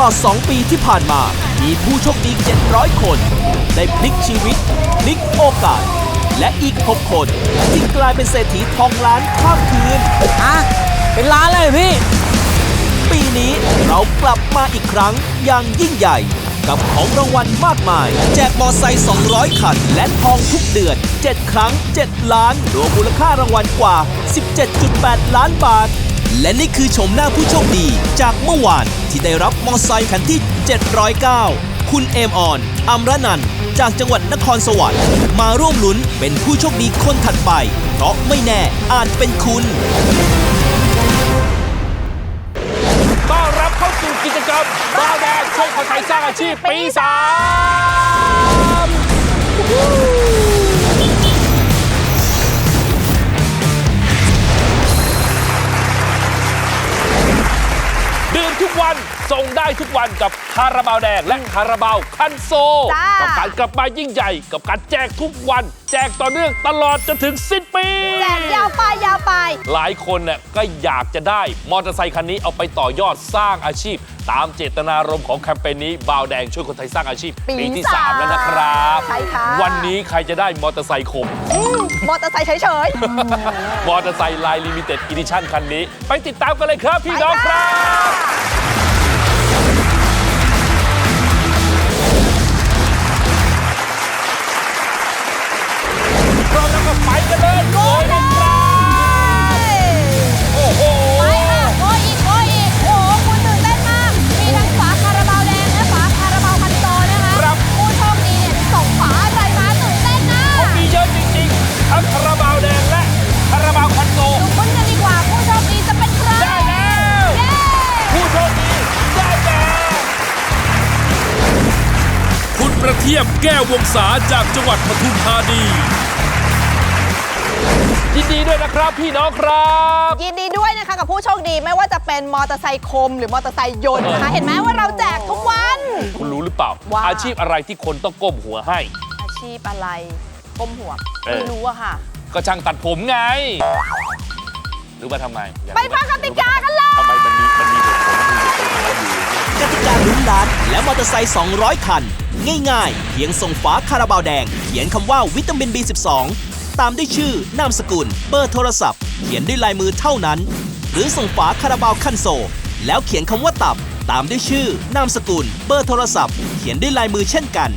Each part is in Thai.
ลอด 2 ปีที่ผ่านมา มีผู้โชคดี 700 คน ได้พลิกชีวิตพลิกโอกาส และอีก 6 คนที่กลายเป็นเศรษฐีทองล้านข้ามคืนฮะเป็นล้านเลยพี่ ปีนี้เรากลับมาอีกครั้งอย่างยิ่งใหญ่ กับของรางวัลมากมาย แจกมอไซค์200 คัน และทองทุกเดือน 7 ครั้ง 7 ล้านรวมมูลค่ารางวัลกว่า 17.8 ล้านบาท และนี่คือชมหน้าผู้โชคดีจากเมื่อวานที่ได้รับมอไซค์คันที่ 709 คุณเอมออนอัมรนันจากจังหวัดนครสวรรค์มาร่วมลุ้นเป็นผู้โชคดีคนถัดไป เพราะไม่แน่อาจเป็นคุณต้อนรับเข้าสู่กิจกรรมบ้าแดงช่วยคนไทยสร้างอาชีพปีสาม นส่งได้ทุกวันกับคาราบาวแดงและคาราบาวคันโซจ้ากับการกลับมายิ่งใหญ่กับการแจกทุกวัน แจกต่อเนื่องตลอดจนถึงสิ้นปีแจกยาวไปยาวไป หลายคนเนี่ยก็อยากจะได้มอเตอร์ไซคันนี้เอาไปต่อยอดสร้างอาชีพ ตามเจตนารมณ์ของแคมเปญนี้บาวแดงช่วยคนไทยสร้างอาชีพ ปีปีที่สาม3แล้วนะครับใช่ค่ะวันนี้ใครจะได้มอเตอร์ไซค์คมอืมมอเตอร์ไซค์เฉยมอเตอร์ไซค์ลายลิมิเต็ดอีดิชั่นคันนี้ ไปติดตามกันเลยครับๆพี่น้องครับ ประเทียบแก้ววงศาจากจังหวัดปทุมธานี ยินดีด้วยนะครับพี่น้องครับ ยินดีด้วยนะคะกับผู้โชคดีไม่ว่าจะเป็นมอเตอร์ไซค์คม หรือมอเตอร์ไซค์ยนต์นะคะ เห็นไหมว่าเราแจกทุกวัน คุณรู้หรือเปล่า ว่า อาชีพอะไรที่คนต้องก้มหัวให้ อาชีพอะไรก้มหัวเออ ไม่รู้อะค่ะ ก็ช่างตัดผมไง รู้ว่าทำไมอยาไปรู้หมฟังกติกากันเลย ทำไมมันมีมันมีเหตุ กติกาลุ้นล้าน และมอเตอร์ไซค์200 คัน ง่ายๆ เพียงส่งฝาคาราบาวแดง เขียนคำว่าวิตามิน B12 ตามด้วยชื่อนามสกุล เบอร์โทรศัพท์ เขียนด้วยลายมือเท่านั้น หรือส่งฝาคาราบาวคันโซ แล้วเขียนคำว่าตับ ตามด้วยชื่อนามสกุล เบอร์โทรศัพท์ เขียนด้วยลายมือเช่นกัน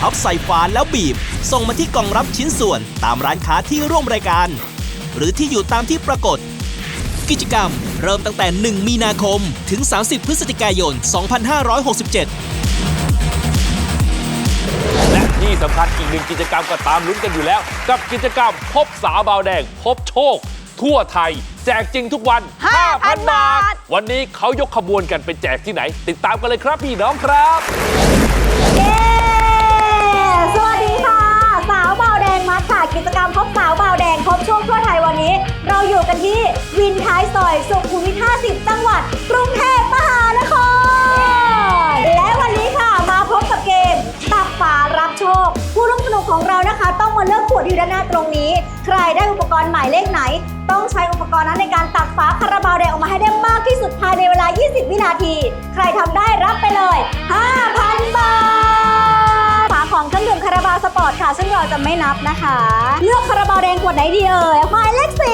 พับใส่ฝาแล้วบีบ ส่งมาที่กล่องรับชิ้นส่วนตามร้านค้าที่ร่วมรายการ หรือที่อยู่ตามที่ปรากฏ กิจกรรม เริ่มตั้งแต่ 1 มีนาคม ถึง 30 พฤศจิกายน 2567 และที่สำคัญอีกหนึ่งกิจกรรมก็ตามลุ้นกันอยู่แล้ว กับกิจกรรมพบสาวบาวแดง พบโชค ทั่วไทย แจกจริงทุกวัน 5,000 บาท วันนี้เขายกขบวนกันไปแจกที่ไหน ติดตามกันเลยครับพี่น้องครับเย้สวัสดีค่ะ สาวบาวแดงมาค่ะกิจกรรมพบสาวบาวแดงพบช่วงทั่วไทยวันนี้ เราอยู่กันที่วินท้ายซอยสุขุมวิท50จังหวัด กรุงเทพมหานคร และวันนี้ค่ะมาพบกับเกม ตักฝารับโชค ผู้ร่วมสนุกของเรานะคะ ต้องมาเลือกขวดที่อยู่ด้านหน้าตรงนี้ ใครได้อุปกรณ์หมายเลขไหน ต้องใช้อุปกรณ์นั้นในการตักฝาคาราบาวแดงออกมาให้ได้มากที่สุดภายในเวลา 20 วินาที ใครทำได้รับไปเลย 5,000 บาทฝาของเครื่องดื่มคาราบาวสปอร์ตค่ะ ซึ่งเราจะไม่นับนะคะ เลือกคาราบาวแดงขวดไหนดีเอ่ยหมายเลขสี่